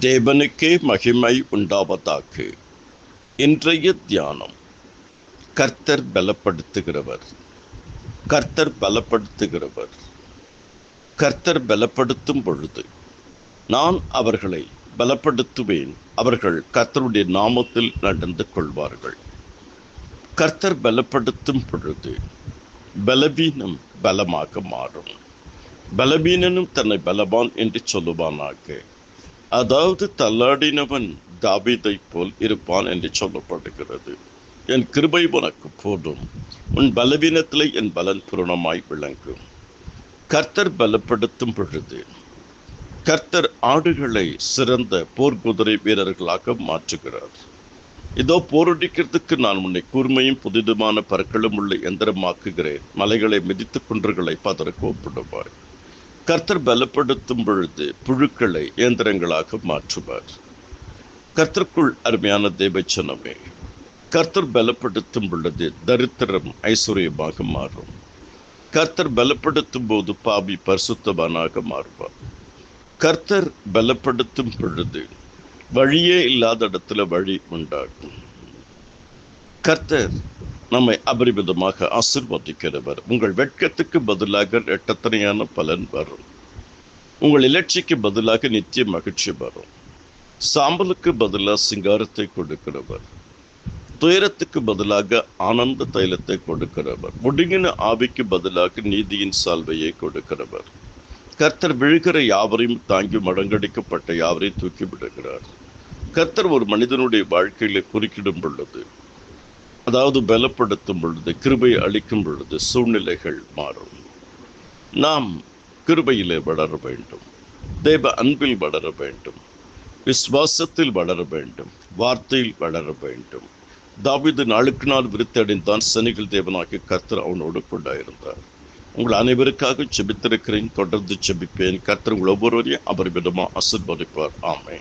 தேவனுக்கே மகிமை உண்டாவதாக. இன்றைய தியானம். கர்த்தர் பலப்படுத்துகிறவர். கர்த்தர் பலப்படுத்துகிறவர். கர்த்தர் பலப்படுத்தும் பொழுது நான் அவர்களை பலப்படுத்துவேன். அவர்கள் கர்த்தருடைய நாமத்தில் நடந்து கொள்வார்கள். கர்த்தர் பலப்படுத்தும் பொழுது பலவீனம் பலமாக மாறும். பலவீனனும் தன்னை பலவான் என்று சொல்லுவானாக. அதாவது தள்ளாடினவன் தாவீதை போல் இருப்பான் என்று சொல்லப்படுகிறது. என் கிருபை உனக்கு போதும். உன் பலவீனத்திலே என் பலன் பூரணமாய் விளங்கும். கர்த்தர் பலப்படுத்தும் பொழுது கர்த்தர் ஆடுகளை சிறந்த போர்க்குதிரை வீரர்களாக மாற்றுகிறார். இதோ போரடிக்கிறதுக்கு நான் உன்னை கூர்மையும் புதிதுமான பற்களும் உள்ள எந்திரமாக்குகிறேன். மலைகளை மிதித்து குன்றுகளை பதற்கு ஒப்பிடுவார் கர்த்தர் பலப்படுத்தும் பொழுது புழுக்களை இயந்திரங்களாக மாற்றுவார். கர்த்தருக்குள் அருமையான தேவச்சனமே கர்த்தர் பலப்படுத்தும் பொழுது தரித்திரம் ஐஸ்வர்யமாக மாறும். கர்த்தர் பலப்படுத்தும் போது பாவி பரிசுத்தவானாக மாறுவார். கர்த்தர் பலப்படுத்தும் பொழுது வழியே இல்லாத இடத்துல வழி உண்டாகும். கர்த்தர் நம்மை அபரிமிதமாக ஆசிர்வதிக்கிறவர். உங்கள் வெட்கத்துக்கு பதிலாக எட்டத்தனையான பலன் வரும். உங்கள் இலட்சிக்கு பதிலாக நித்திய மகிழ்ச்சி வரும். சாம்பலுக்கு பதிலாக சிங்காரத்தை கொடுக்கிறவர். துயரத்துக்கு பதிலாக ஆனந்த தைலத்தை கொடுக்கிறவர். ஒடுங்கின ஆவிக்கு பதிலாக நீதியின் சால்வையை கொடுக்கிறவர். கர்த்தர் விழுகிற யாவரையும் தாங்கி மடங்கடிக்கப்பட்ட யாவரையும் தூக்கி விடுகிறார். கர்த்தர் ஒரு மனிதனுடைய வாழ்க்கையில குறுக்கிடும் பொழுது அதாவது பலப்படுத்தும் பொழுது கிருபை அளிக்கும் பொழுது சூழ்நிலைகள் மாறும். நாம் கிருபையிலே வளர வேண்டும். தேவ அன்பில் வளர வேண்டும். விசுவாசத்தில் வளர வேண்டும். வார்த்தையில் வளர வேண்டும். தாவிது நாளுக்கு நாள் விருத்தடைந்தான். சனிகள் தேவனாகி கர்த்தர் அவனோடு கொண்டாயிருந்தார். உங்கள் அனைவருக்காக செபித்திருக்கிறேன் தொடர்ந்து செபிப்பேன் கர்த்தர் உங்கள் ஒவ்வொருவரையும் அவர் விதமாக ஆசிர்வதிப்பார். ஆமை